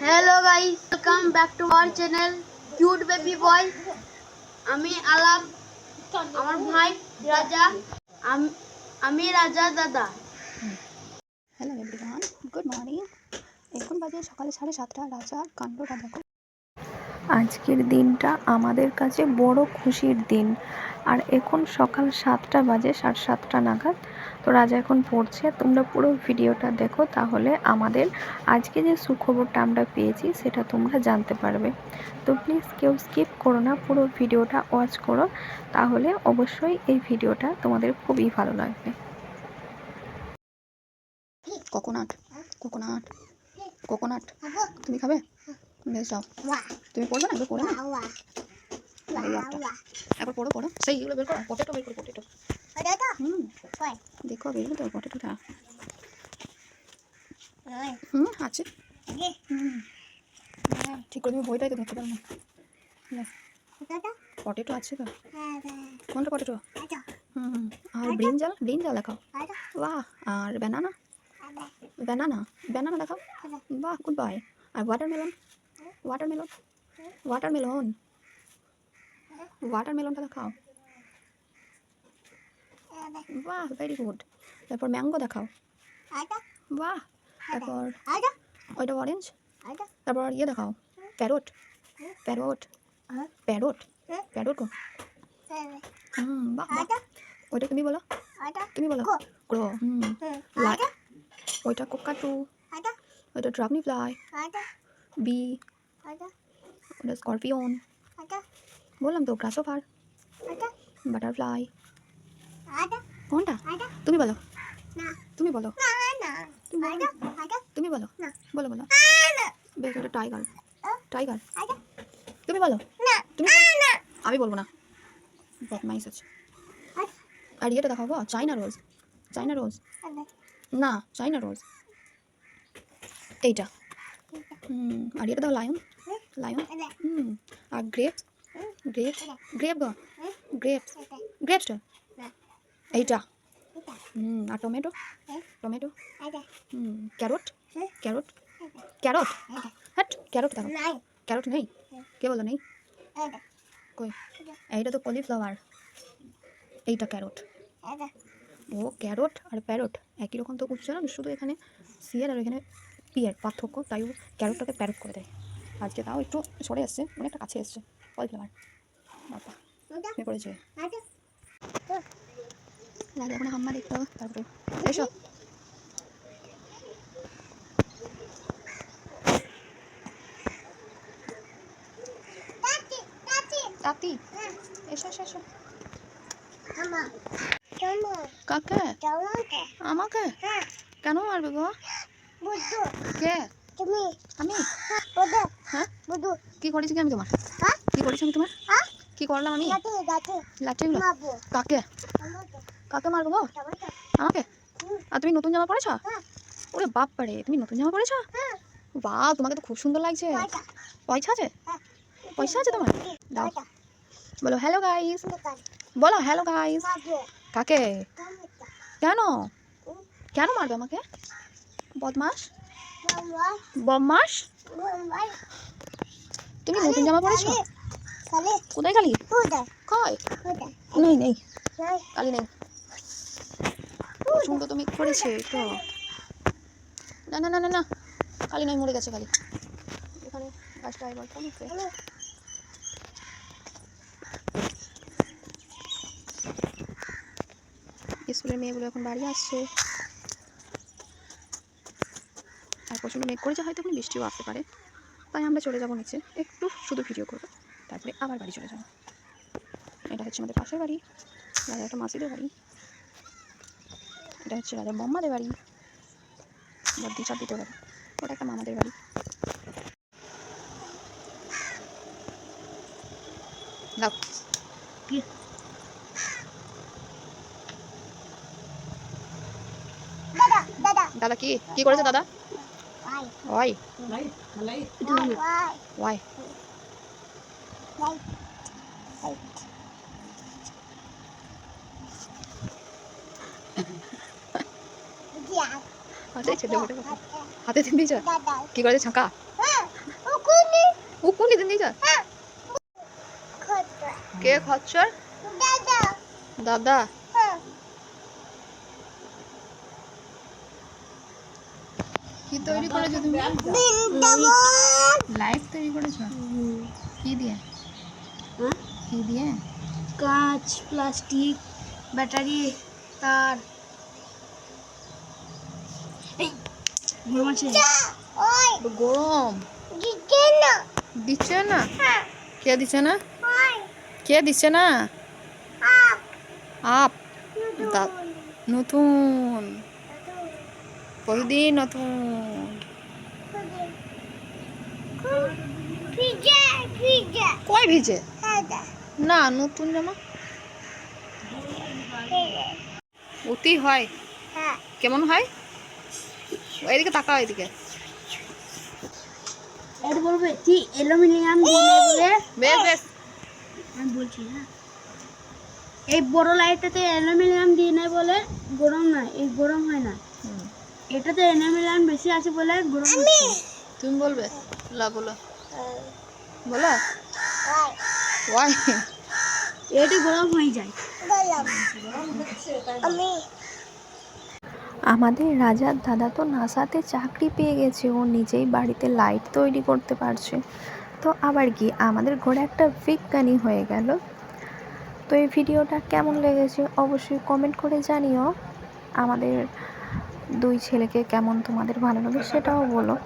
Hello guys welcome back to our channel cute baby boy আমি আলাপ আমার ভাই রাজা আম- আমি রাজা দাদা। হ্যালো এভরিওয়ান গুড মর্নিং এখন বাজে সকালে সাড়ে সাতটা। রাজার কাণ্ডটা দেখো। আজকের দিনটা আমাদের কাছে বড় খুশির দিন। আর এখন সকাল সাতটা বাজে সাড়ে সাতটা নাগাদ। তো রাজা এখন পড়ছে তোমরা পুরো ভিডিওটা দেখো তাহলে আমাদের আজকে যে সুখবরটা আমরা পেয়েছি সেটা তোমরা জানতে পারবে। তো প্লিজ কেউ স্কিপ করো না পুরো ভিডিওটা ওয়াচ করো তাহলে অবশ্যই এই ভিডিওটা তোমাদের খুবই ভালো লাগবে। কোকোনাট কোকোনাট কোকোনাট তুমি খাবে? বেশ যাও। তুমি পড়বে না? পড়ে না একবার পড়ো পড়ো। সেই এগুলো বের করো। পটেটো বের করো পটেটো দেখো। বেরোবে তো পটেটোটা হুম আছে। ঠিক করে তুমি বইটাই তো ধরতে পারো না পটেটো আছে তো? কোনটা পটেটো? হুম আর ব্রিঞ্জাল ব্রিঞ্জাল দেখাও। বাহ আর ব্যানানা? ব্যানানা? ব্যানানা দেখাও? বাহ গুড বাই আর ওয়াটারমেলন ওয়াটারমেলন ওয়াটারমেলন ওয়াটারমেলনটা দেখাও। বাহ ভেরি গুড তারপর ম্যাঙ্গো দেখাও। বাহ তারপর ওইটা অরেঞ্জ তারপর ইয়ে দেখাও প্যারোট প্যারোট প্যারোট প্যারোট গো। হুম বাহ বাহ। ওইটা তুমি বলো। তুমি বলো। ক্রো হুম। লাই ওইটা কোকাটু ওইটা ড্রাগনি ফ্লাই বি ওটা স্করপিয়ন বললাম তো গ্রাসোফার বাটারফ্লাই কোনটা? তুমি বলো। তুমি বলো। তুমি বলো। বলো বলো। বেশ ওটা টাইগার টাইগার তুমি বলো। তুমি আমি বলব না। বদমাইশ আছে। আর ইয়েটা দেখাবো চাইনা রোজ চাইনা রোজ না চাইনা রোজ এইটা। হুম আর এটা দাও লায়ন লায়ন হুম আর গ্রেপস গ্রেপস গ্রেপ গো। গ্রেপ গ্রেপসটা এইটা। হুম আর টমেটো? টমেটো? হুম carrot? Carrot? Carrot? Hat carrot দেখো। ক্যারট নেই? কে বলো নেই? কই? এইটা তো কলিফ্লাওয়ার। এইটা ক্যারট। ও, ক্যারট আর প্যারট একই রকম তো উচ্চারণ শুধু এখানে সিয়ার আর এখানে পিয়ার পার্থক্য, তাই ক্যারটটাকে প্যারট করে দেয়। আজকে তাও একটু সরে আসছে অনেকটা কাছে এসছে, কলিফ্লাওয়ার। বাবা পড়েছে লাগে এখন হাম্মা দেখতে হবে তারপরে এসো। তাতি এসো এসো এসো। কাকে? আমাকে? কেন মারবে গো? কে? আমি? হ্যাঁ কি করেছি কি আমি তোমার? কি করেছি আমি তোমার? কি করলাম আমি? কাকে? কাকে মারবো গো? আমাকে? আর তুমি নতুন জামা পরেছ? ওরে বাপ পারে তুমি নতুন জামা পরেছ? বা তোমাকে তো খুব সুন্দর লাগছে। পয়সা। আছে? পয়সা আছে তোমার? দাও। বলো হ্যালো গাইস বলো হ্যালো গাইস কাকে? কেন? কেন মারবে আমাকে? বদমাস বদমাস তুমি নতুন জামা পরেছো? কোথায় কালি? কয় নেই নেই। কালি নেই। সুন্দর তুমি করেছে তো। না না না না না। কালি নয়, মরে গেছে কালি। এখানে গাছটা এবার কমেছে স্কুলের মেয়েগুলো এখন বাড়ি আসছে। আর প্রচণ্ড মেঘ করেছে, হয়তো এখন বৃষ্টিও আসতে পারে। তাই আমরা চলে যাব নিচে, একটু শুধু ভিডিও করব। তারপরে আবার বাড়ি চলে যাব। এটা হচ্ছে আমাদের পাশের বাড়ি একটা মাসিদের বাড়ি। এটা হচ্ছে রাজা বম্মাদের বাড়ি। বদ্দি চাদ্দিদের বাড়ি ওটা একটা মামাদের বাড়ি। দাও দাদা কি? কি করেছে দাদা? ওই। ওয়াই হাতে ছেলে ওঠে হাতে দিন দিয়েছ কি করেছে ছাঁকা? ও কোন দিন দিয়েছে কে খচ্চর দাদা। কি তৈরি করেছ তুমি? লাইট তৈরি করেছ? কি দিয়ে? হ্যাঁ? কি দিয়ে? কাঁচ প্লাস্টিক ব্যাটারি তার এই গরম আছে? গরম। দিচ্ছে না। কে দিচ্ছে না? কে দিচ্ছে না? আপ। নতুন। প্রতিদিন নতুন। কই ভিজে? না নতুন জামা। অতি হয়। কেমন হয়? এদিকে তাকাও এদিকে। বলবে অ্যালুমিনিয়াম দিয়ে বলে বেশ বেশ। আমি বলছি হ্যাঁ। এই বড় লাইটটাতে অ্যালুমিনিয়াম দিয়ে নেয় বলে গরম না এই গরম হয় না। এটাতে অ্যালুমিনিয়াম বেশি আছে বলে গরম তুমি বলবে লা বলো। বলো। ওয়াই এটা গরম হয়ে যায়। আমাদের রাজার দাদা তো নাসাতে চাকরি পেয়ে গেছে, ও নিজেই বাড়িতে লাইট তৈরি করতে পারছে। তো আবার কি, আমাদের ঘরে একটা বিজ্ঞানী হয়ে গেল। তো এই ভিডিওটা কেমন লেগেছে অবশ্যই কমেন্ট করে জানিও। আমাদের দুই ছেলেকে কেমন তোমাদের ভালো লাগে সেটাও বলো।